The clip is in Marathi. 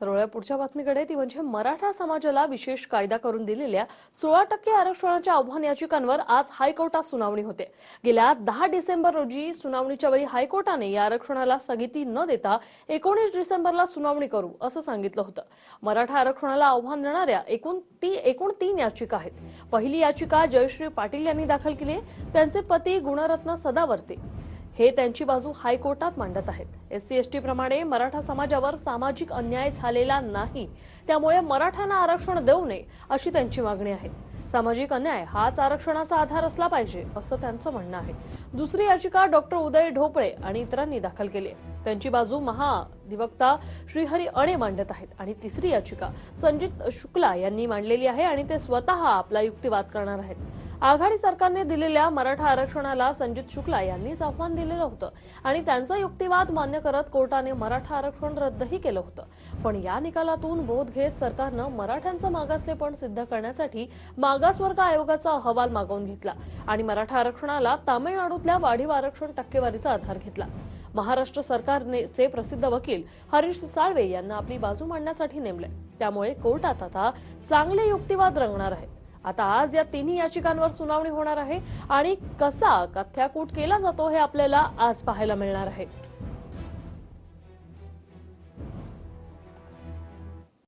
तर वळूया पुढच्या बातमीकडे. ती म्हणजे मराठा समाजाला विशेष कायदा करून दिलेल्या सोळा टक्के आरक्षणाच्या आव्हान याचिकांवर आज हायकोर्टात सुनावणी होते. गेल्या दहा डिसेंबर रोजी सुनावणीच्या वेळी हायकोर्टाने या आरक्षणाला स्थगिती न देता एकोणीस डिसेंबरला सुनावणी करू असं सांगितलं होतं. मराठा आरक्षणाला आव्हान देणाऱ्या एकूण ती एकूण तीन याचिका आहेत. पहिली याचिका जयश्री पाटील यांनी दाखल केली. त्यांचे पती गुणरत्न सदावर्ते. हे त्यांची बाजू हायकोर्टात मांडत आहेत. एससी एसटी प्रमाणे मराठा समाजावर सामाजिक अन्याय झालेला नाही. त्यामुळे मराठ्यांना आरक्षण देऊ नये अशी त्यांची मागणी आहे. सामाजिक अन्याय हाच आरक्षणाचा आधार असला पाहिजे असं त्यांचं म्हणणं आहे. दुसरी याचिका डॉक्टर उदय ढोपळे आणि इतरांनी दाखल केली आहे. त्यांची बाजू महाधिवक्ता श्रीहरी अणे मांडत आहेत. आणि तिसरी याचिका संजित शुक्ला यांनी मांडलेली आहे आणि ते स्वतः आपला युक्तिवाद करणार आहेत. आघाडी सरकारने दिलेल्या मराठा आरक्षणाला संजित शुक्ला यांनीच आव्हान दिलेलं होतं आणि त्यांचा युक्तिवाद मान्य करत कोर्टाने मराठा आरक्षण रद्दही केलं होतं. पण या निकालातून बोध घेत सरकारनं मराठ्यांचं मागासलेपण सिद्ध करण्यासाठी मागासवर्ग आयोगाचा अहवाल मागवून घेतला आणि मराठा आरक्षणाला तामिळनाडूतल्या वाढीव आरक्षण टक्केवारीचा आधार घेतला. महाराष्ट्र सरकारने प्रसिद्ध वकील हरीश साळवे यांना आपली बाजू मांडण्यासाठी नेमले त्यामुळे कोर्टात आता चांगले युक्तिवाद रंगणार आहेत. आता आज या तिन्ही याचिकांवर सुनावणी होणार आहे आणि कसा कथ्याकूट केला जातो हे आपल्याला आज पाहायला मिळणार आहे.